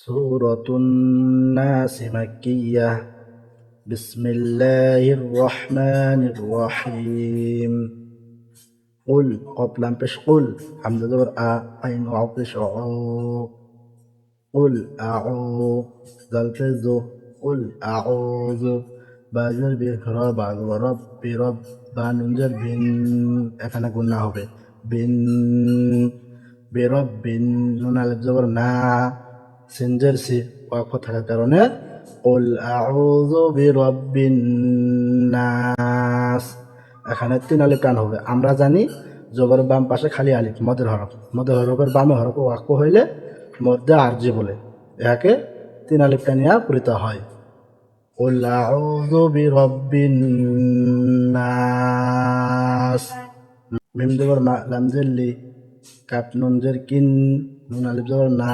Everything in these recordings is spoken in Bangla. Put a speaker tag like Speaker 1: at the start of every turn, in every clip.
Speaker 1: سورة الناس مكية بسم الله الرحمن الرحيم قل قبل بش قل حمد دور أ أين أعطش أعو قل أعو ذل قل أعوذ বাজার বের করা বাগ রব বিরব বা নুনজার বিন এখানে গুণা হবে বিন বেরব বিন নুন আলিফ জবর না সিনজার সি ওয়াকফ থাকার কারণে قل أعوذ برب الناس এখানে তিন আলিফ টান হবে আমরা জানি জবর বাম পাশে খালি আলিফ মদের হরফ মদের হরফের বামে হরফ ওয়াক্য হইলে মধ্যে আরজি বলে একে তিন আলিফ টানিয়া পূরিত হয় قل أعوذ برب الناس মিম জবর মা লাম জেল্লি কাপ নুন জের কিন নুন আলিফ জবর না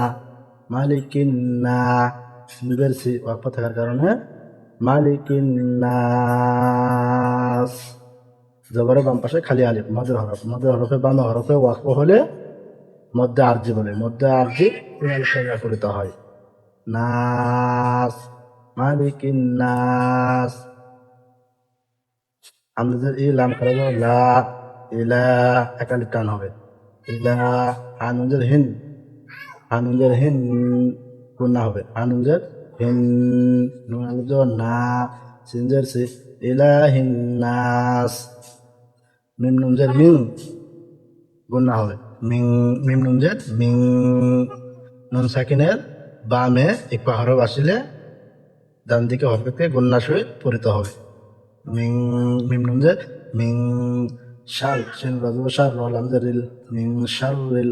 Speaker 1: মালিকিন নিবের সি ওয়াকফ থাকার কারণে মালিকিন নাস জবরের বাম পাশে খালি আলিফ মদের হরফ মদের হরফে বাম, হরফে ওয়াকফ হলে মধ্যে আরজি বলে, মধ্যে আরজি পরিত হয়। নাস মালিকিন নাস আমাদের এই লাম করা লা ইলা একালি টান হবে। ইলা আনুজের হিন আনুজের হিন গুণা হবে। আনুজের হিন নুনাজ না, সিনজের সি ইলাহিন নাস। মিম নুনজের মিং গুণা হবে। মিং, মিম নুনজের মিং। নুন সাকিনের বামে এক হরফ আসলে ডান দিকে হরফকে গুন্না সহিত পরিত হবে। মিং, মিম নুনজে মিং শাল শিন রাজু শার রল মিং শারিল ওয়াসিল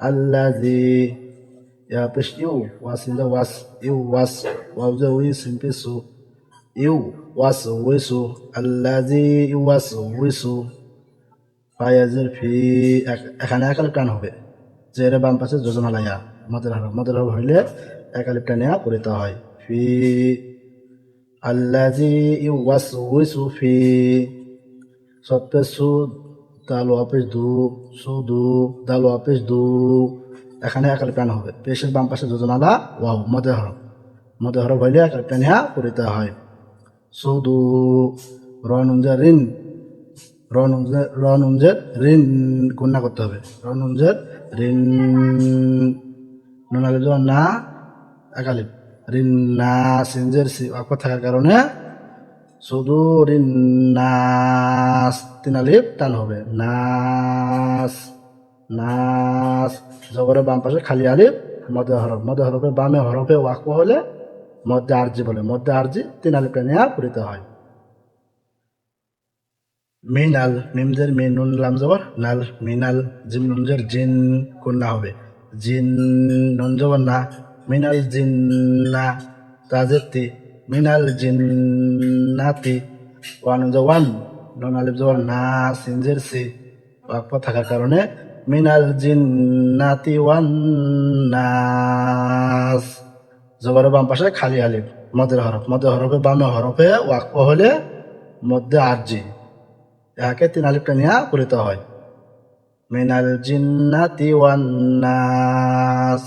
Speaker 1: আল্লাহ জি ইয়া পেশ ইউ ওয়াসিন্দা ওয়াস ইউ ওয়াস ওয়াউজা উই সিম্পেসু ইউ ওয়াস উইসু আল্লাহ জি ইউ ওয়াস উইসু ফায়াজের ফি এখানে একালিপ টান হবে জেরে বাম পাশে যোজনা লাইয়া মদের হরফ মদের হরফ হইলে একালিপ টানিয়া পড়িতে হয় ফি আল্লাজি ইউয়াসউইসু ফি সত্তে সু দাল ওয়াপেশ দু, সু দু দাল ওয়াপেশ দু। এখানে একালিপ টান হবে। পেশের বাম পাশে যোজনালা ওয়াও মদের হরফ মদের হরফ হইলে একালিপ টানিয়া পড়িতে হয়। সুদু রনুঞ্জা ঋণ। রন উমজের রন উমজের ঋণ গুণা করতে হবে। রন উমজের ঋণ নুনালে না একালিপ ঋণ না, সিনজের সি অক্ষ থাকার কারণে ঋণ নাস তিন আলিপ টান হবে। নাস নাস জবরের বাম পাশে খালি আলিপ মধ্যে হরফ। মধ্যে হরফে বামে হরফে ওয়াক্য হলে মধ্যে আরজি বলে। মধ্যে আরজি তিন টানিয়া পড়িতে হয়। মিনাল মিমজের মিন নুন লাম জবর, নাল, মিনাল, জিম নুনজের জিন কন্যা হবে। জিন নুন জবর না, মিনাল জিন না, তাজের মিনাল জিন নাতি ওয়ান ওয়ান নুন আলিফ জবর না সিনজের সি বাক্য থাকার কারণে মিনাল জিন নাতি ওয়ান নাস জবরের বাম পাশে খালি আলিফ মদের হরফ মদের হরফে বামে হরফে ওয়াক্য হলে মধ্যে আরজি একে তিন আলিফটা নিয়ে পড়িতে হয় মিনাল জিন্নাতি ওয়ান নাস